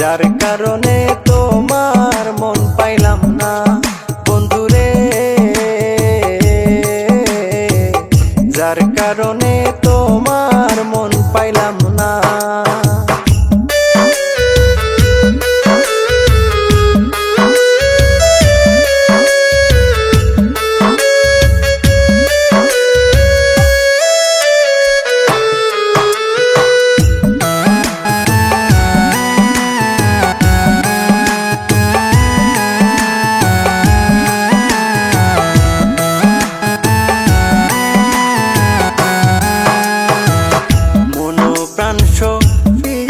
যার কারণে তোমার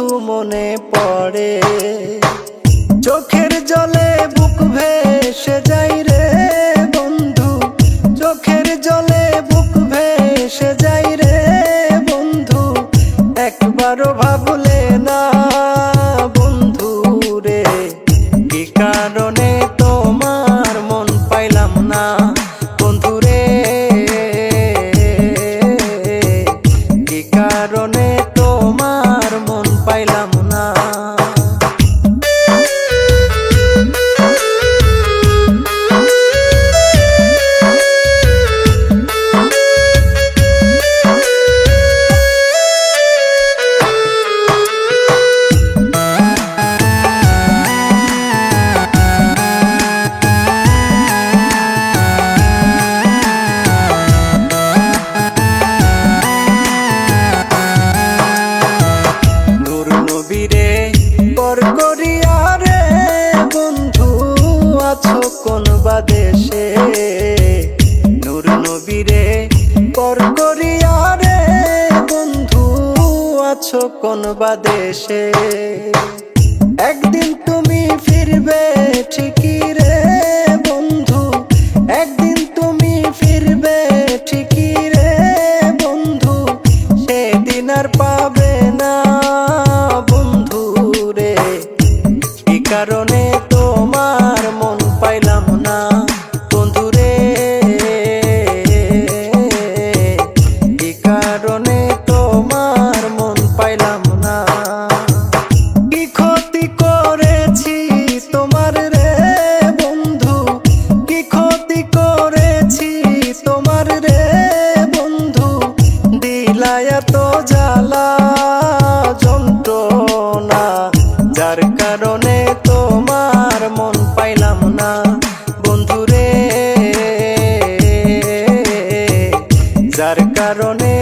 কিছু মনে পড়ে। চোখের জলে বুক ভেসে যাই রে বন্ধু। চোখের জলে বুক ভেসে যাই রে বন্ধু। একবারও কোন বাদেশে নূর নবীরে পর করিয়া রে বন্ধু আছো কোন বাদেশে একদিন তুমি ফিরবে ঠিকই রে। যার কারণে